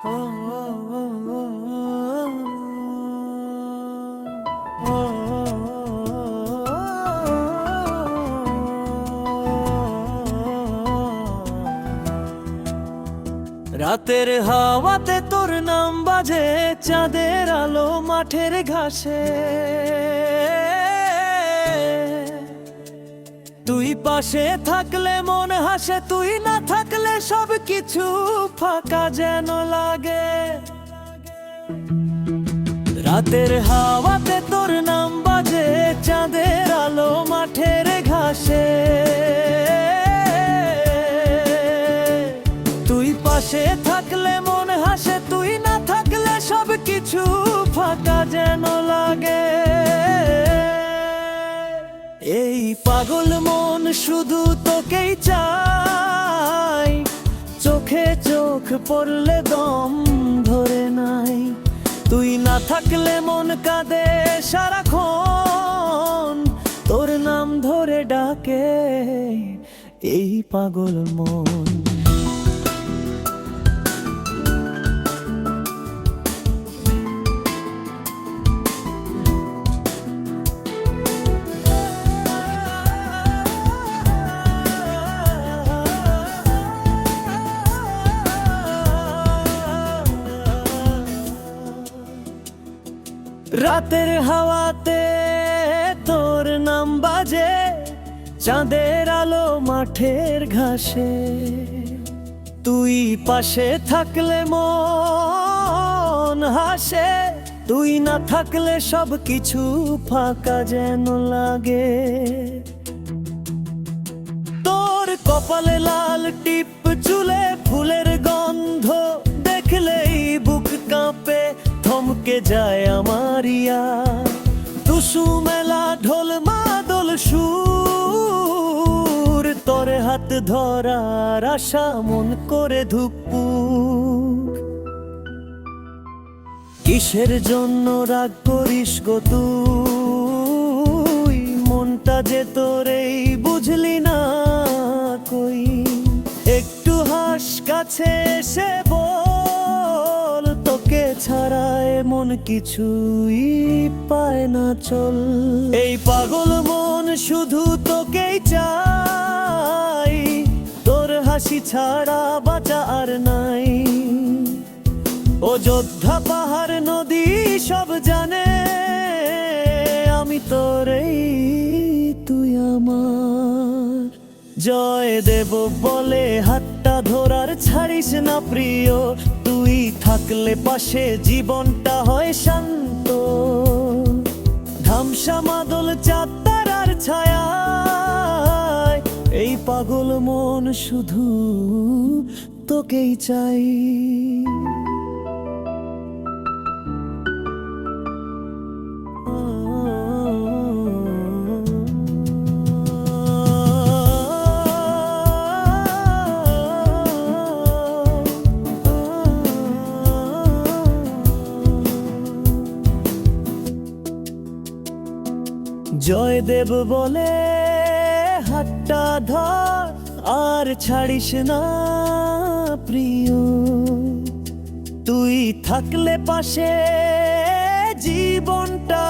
রাতের হাওয়াতে তোর নাম বাজে চাঁদের আলো মাঠের ঘাসে। তুই পাশে থাকলে মন হাসে, তুই না থাকলে সব কিছু ফাঁকা যেন লাগে। রাতের হাওয়াতে তোর নাম বাজে, চাঁদের আলো মাঠের ঘাসে। তুই পাশে থাকলে মন হাসে, তুই না থাকলে সব কিছু ফাঁকা যেন লাগে। শুধু তোকেই চাই। চোখে চোখ পড়লে দম ধরে নাই। তুই না থাকলে মন কাঁদে সারাক্ষণ। তোর নাম ধরে ডাকে এই পাগল মন। রাতের হাওয়াতে তোর নাম বাজে, চাঁদের আলো মাঠের ঘাসে। তুই পাশে থাকলে মন হাসে, তুই না থাকলে সব কিছু ফাঁকা যেন লাগে। তোর কপালে লাল টিপ চুলে ফুলের গন্ধ দেখলেই বুক কাঁপে, থমকে যায় টুসু মেলা ঢোল মাদল সুর, তোরে হাত ধরার আশা মন করে ধুপুক কিসের জন্য রাগ করিস গো তুই? মনটা যে তোরেই বুঝলি না কই? একটু হাস কাছে বল তোকে ছাড়ায় মন কিছুই পায় না চল। এই পাগল মন শুধু তোকেই চাই। তোর হাসি ছাড়া বাঁচা আর নাই। অযোধ্যা পাহাড়, নদী সব জানে। আমি তোরেই, তুই আমার। জয় দেব বলে হাতটা ধরার ছাড়িস না প্রিয়। থাকলে পাশে জীবনটা হয় শান্ত। ধামসা মাদল চাতারার ছায়া এই পাগল মন শুধু তোকেই চাই। জয়দেব বলে হাতটা ধর আর ছাড়িস না প্রিয়। তুই থাকলে পাশে জীবনটা